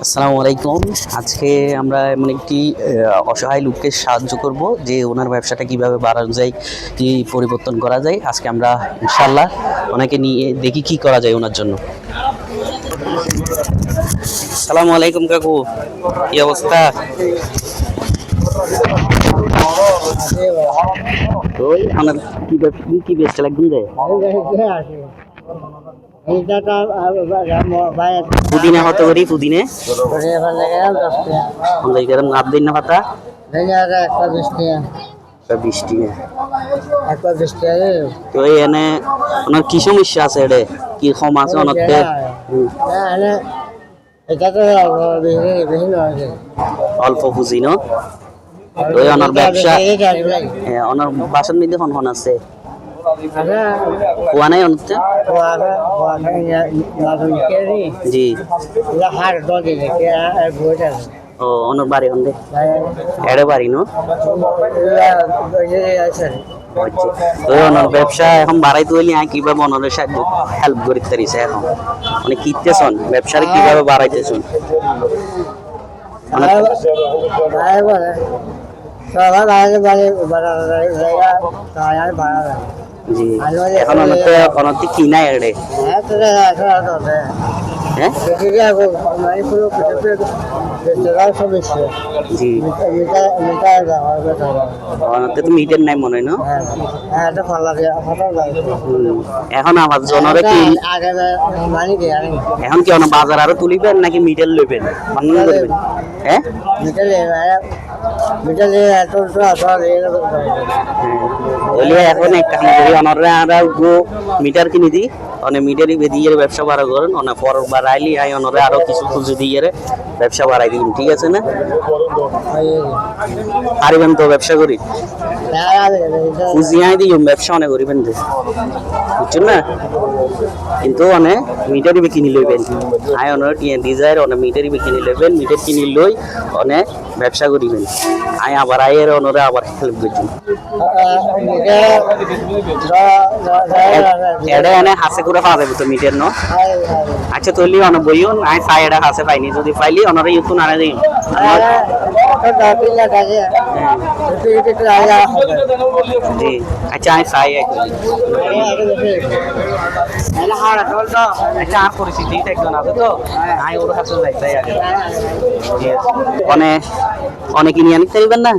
আসসালামু আলাইকুম। আজকে আমরা এমন একটি অসহায় লোককে সাহায্য করব যে ওনার ব্যবসাটা কীভাবে বাড়ানো যায়, কি পরিবর্তন করা যায়। আজকে আমরা ইনশাল্লাহ ওনাকে নিয়ে দেখি কি করা যায় ওনার জন্য। আসসালামু আলাইকুম কাকু, কি অবস্থা? কি ব্যব- কি- পুদিনা কত করি পুদিনে। নাপ দিন না পাতা? বিশ টাকা তো এনে ওনার কি সমস্যা আছে এডে কি কম আছে অনতে অল্প পুঁজি ন? ওনার ব্যবসা ওনার মধ্যে খন আছে? কোয়া নাই অনতে জি। ও ওনার বাড়ি হন্দে এড়ে বাড়ি ব্যবসা এখন বাড়াই তুলি আয় কীভাবে ওনার সাহায্য হেল্প করি তারিছে এখন? মানে কিনতেছন? ব্যবসার কীভাবে বাড়াইতেছন? জি। এখন কিনা হ্যাঁ জি। তো মিটের নাই মনে হয় ন। এখন আমার জনরে কি এখন কি অনেক বাজার আরও তুলিবেন নাকি মিডল লইবেন? হ্যাঁ? এখন এক কাম করি অনরে আমরা গো মিটার কিনে দিই। অনেক মিটারই বেদিয়ে ব্যবসা বাড়া করেন। অনেক পর বাড়াইলি আই অনরে আরও কিছু খুঁজে দিয়ে ব্যবসা বাড়াই দিন, ঠিক আছে না? পারিবেন তো ব্যবসা করি। পুঁজি আই দিই ব্যবসা অনেক করিবেন বুঝছেন না কিন্তু অনেক মিটারই বে কিনি লইবেন আই অনেক ডিজাইর অনেক মিটারই বে কিনি লইবেন মিটার কিনি লই অনেক ব্যবসা করিবেন আই আবার আয়ের অনরে আবার হেল্প করছেন এডে এনে হাসে করে পাওয়া যাবে তো মিটার ন আচ্ছা তুলি অনেক বইও আই চাই এটা হাসে পাইনি যদি পাইলি অনরে ইউতু নানে দিন জি আচ্ছা আই চাই আচ্ছা আর একজন আছে তো? আই ওর যাই তাই আগে। অনেক অনেক কিনে আনিতে পারিবেন না?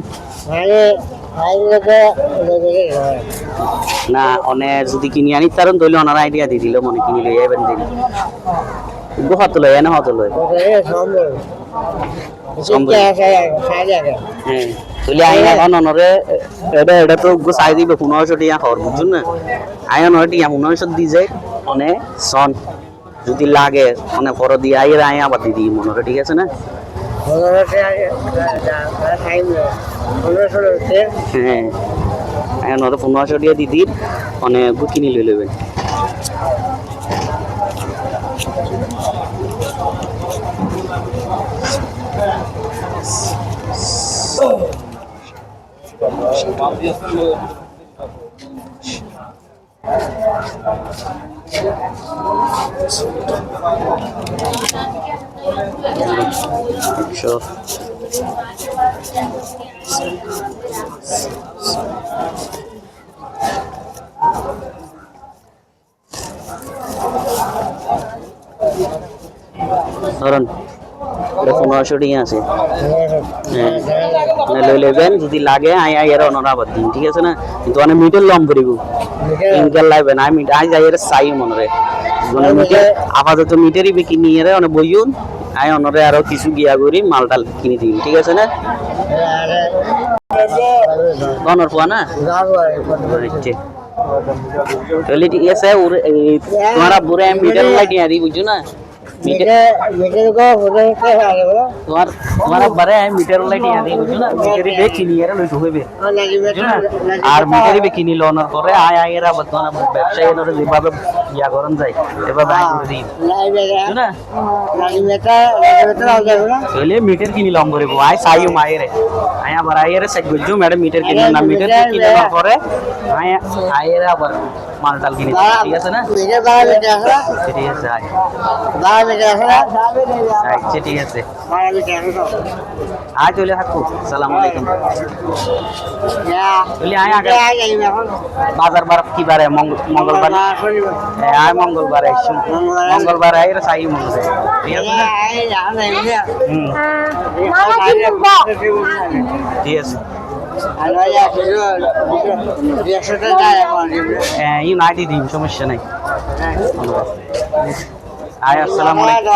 না অনেক যদি কিনে আনি তারণ তাহলে ওনার আইডিয়া দিয়ে দিল মনে কিনে লই যাবেন দিন। গো হত লয় এনে হত লয় তুলি আই এখন অনরে এটা এটা তো চাই দিবে পনেরোশো টিয়া খবর বুঝুন না আই অনরে টিয়া পনেরোশো দি যায় অনে সন যদি লাগে অনেক পর দিয়ে আই আই আবার দি দিই মনে ঠিক আছে না হ্যাঁ পনেরোশো টিয়া দি দিন অনেক কিনি লই লইবেন Sure. Saran. এটা পনেরোশো টিয়া আছে। হ্যাঁ। মানে লই লইবেন যদি লাগে আই আই এর অনরা আবার দিন ঠিক আছে না? কিন্তু অনেক মিটের লম করিব। ইনকাল লাইবেন আই মিট আই যাই এর চাই মনরে। মানে মিটের আপাতত মিটেরই বিকি নিয়ে রে অনেক বইউন আই অনরে আরও কিছু গিয়া করি মালটাল কিনে দিন ঠিক আছে না? অনর পোয়া না? তাহলে ঠিক আছে তোমার বুড়ে মিটার নিয়ে দিই বুঝছ না? মিটার তোমার তোমার বারে মিটার লাইট নিয়ে দিই বুঝছ না? মিটারি বে কিনি এর লই ঢুকবে বুঝছ না? আর মিটারি বে কিনি লনার করে আয় আয় এরা বর্তমান ব্যবসায়ী এর যেভাবে ইয়া করন এভাবে আয় করে দিই না মিটার কিনি লম করে আয় সাইও মায়েরে। আয় আবার আয়ের সাইড বুঝছ ম্যাডাম মিটার কিনি না মিটার কিনি পরে আয় আয়ের আবার মাল টাল কিনে ঠিক আছে না? দেখে আসো আচ্ছা, ঠিক আছে আয়। দাদা দেখে আসো আচ্ছা ঠিক আছে। দাদা দেখে আসো আয় চলে থাকব সালাম আলাইকুম। আয় আগে। বাজার বার কি বারে? মঙ্গলবার হ্যাঁ, আয় মঙ্গলবার মঙ্গলবার? আয় রে সাই মঙ্গলবার। ঠিক আছে হ্যাঁ সমস্যা নাই। আয় আসসালামু আলাইকুম।